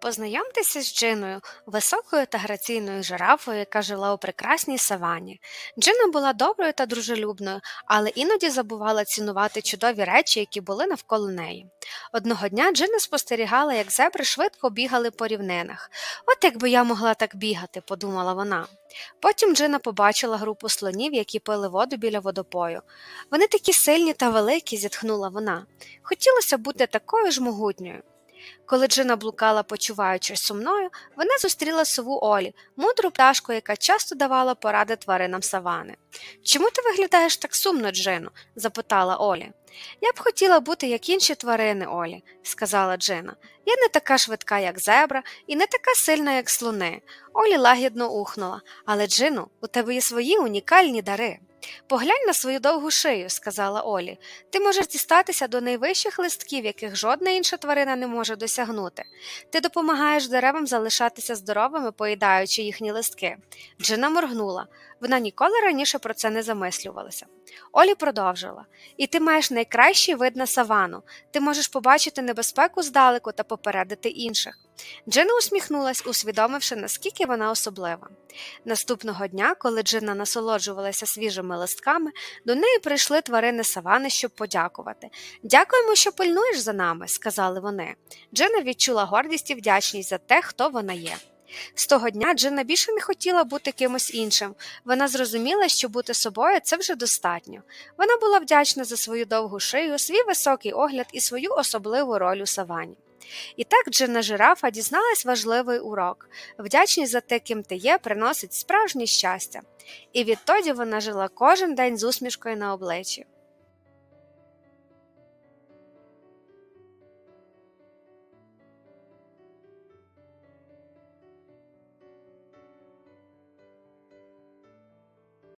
Познайомтеся з Джиною, високою та граційною жирафою, яка жила у прекрасній савані. Джина була доброю та дружелюбною, але іноді забувала цінувати чудові речі, які були навколо неї. Одного дня Джина спостерігала, як зебри швидко бігали по рівнинах. От якби я могла так бігати, подумала вона. Потім Джина побачила групу слонів, які пили воду біля водопою. Вони такі сильні та великі, зітхнула вона. Хотілося бути такою ж могутньою. Коли Джина блукала, почуваючись сумною, вона зустріла сову Олі, мудру пташку, яка часто давала поради тваринам савани. Чому ти виглядаєш так сумно, Джину? запитала Олі. Я б хотіла бути як інші тварини, Олі, сказала Джина. Я не така швидка, як зебра, і не така сильна, як слони. Олі лагідно ухнула. Але, Джину, у тебе є свої унікальні дари. Поглянь на свою довгу шию, сказала Олі. Ти можеш дістатися до найвищих листків, яких жодна інша тварина не може досягнути. Ти допомагаєш деревам залишатися здоровими, поїдаючи їхні листки. Джина моргнула. Вона ніколи раніше про це не замислювалася. Олі продовжила І ти маєш найкращий вид на савану. Ти можеш побачити небезпеку здалеку та попередити інших. Джина усміхнулась, усвідомивши, наскільки вона особлива. Наступного дня, коли Джина насолоджувалася свіжими листками, до неї прийшли тварини савани, щоб подякувати. Дякуємо, що пильнуєш за нами, сказали вони. Джина відчула гордість і вдячність за те, хто вона є. З того дня Джина більше не хотіла бути кимось іншим. Вона зрозуміла, що бути собою це вже достатньо. Вона була вдячна за свою довгу шию, свій високий огляд і свою особливу роль у савані. І так Джина жирафа дізналась важливий урок вдячність за те, ким ти є, приносить справжнє щастя. І відтоді вона жила кожен день з усмішкою на обличчі.